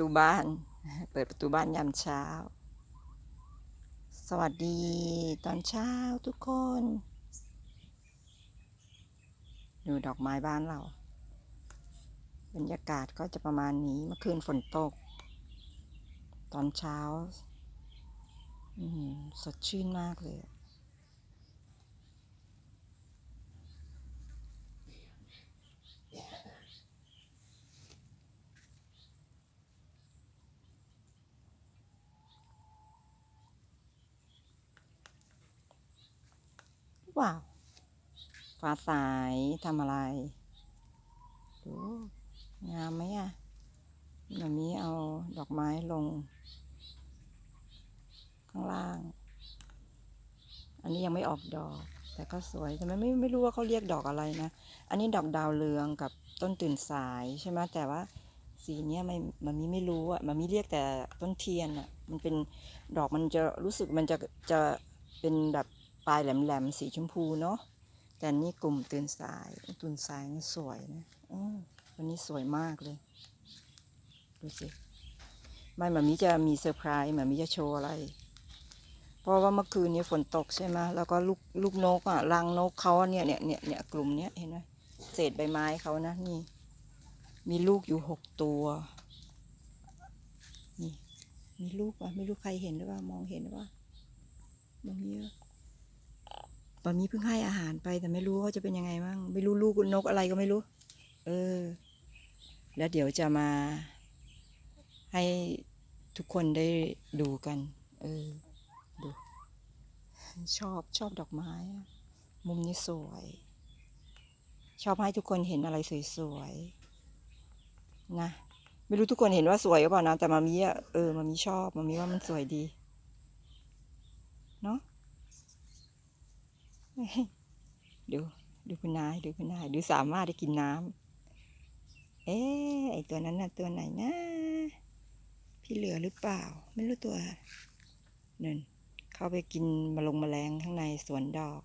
ตูบ้าน เปิดประตูบ้านยามเช้า สวัสดีตอนเช้าทุกคน ดูดอกไม้บ้านเรา บรรยากาศก็จะประมาณนี้เมื่อคืนฝนตก ตอนเช้าสดชื่นมากเลย ว้าฟ้าใสทำอะไร ดู งามไหมอะแบบนี้เอาดอกไม้ลง ข้างล่าง อันนี้ยังไม่ออกดอก แต่ก็สวยแต่ไม่ไม่ไม่รู้ว่าเขาเรียกดอกอะไรนะ อันนี้ดอกดาวเรืองกับต้นตื่นสายใช่ไหมแต่ว่าสีเนี้ยไม่มันมีไม่รู้อะมันมีเรียกแต่ต้นเทียนอะ มันเป็นดอกมันจะรู้สึกมันจะจะเป็นแบบ ลายแหลมๆสีชมพูเนาะแต่นี่กลุ่มตื่นสายตื่นสายนี่สวยนะอวันนี้สวยมากเลย ดูสิไม่หมามิจะมีเซอร์ไพรส์หมามิจะโชว์อะไร เพราะว่าเมื่อคืนนี้ฝนตกใช่ไหมแล้วก็ลูกลูกนกอะรังนกเขาเนี่ยเนี่ยเนี่ยเนี่ยกลุ่มเนี้ยเห็นไหมเศษใบไม้เขานะนี่ มีลูกอยู่หกตัวนี่มีลูกอะไม่รู้ใครเห็นหรือเปล่ามองเห็นหรือเปล่าบางที ตอนนี้เพิ่งให้อาหารไปแต่ไม่รู้ว่าจะเป็นยังไงบ้างไม่รู้ลูกนกอะไรก็ไม่รู้ เออ แล้วเดี๋ยวจะมา ให้ทุกคนได้ดูกัน เออ ดู ชอบชอบดอกไม้ มุมนี้สวย ชอบให้ทุกคนเห็นอะไรสวยๆนะไม่รู้ทุกคนเห็นว่าสวยหรือเปล่านะแต่มามีอะเออมามีชอบมามีว่ามันสวยดี เนาะ ดูดูคุณนายดูคุณนายดูสามารถได้กินน้ำเอ๊ไอตัวนั้นน่ะตัวไหนนะ พี่เหลือหรือเปล่า ไม่รู้ตัวนั่นเข้าไปกินมาลงแมลงข้างในสวนดอก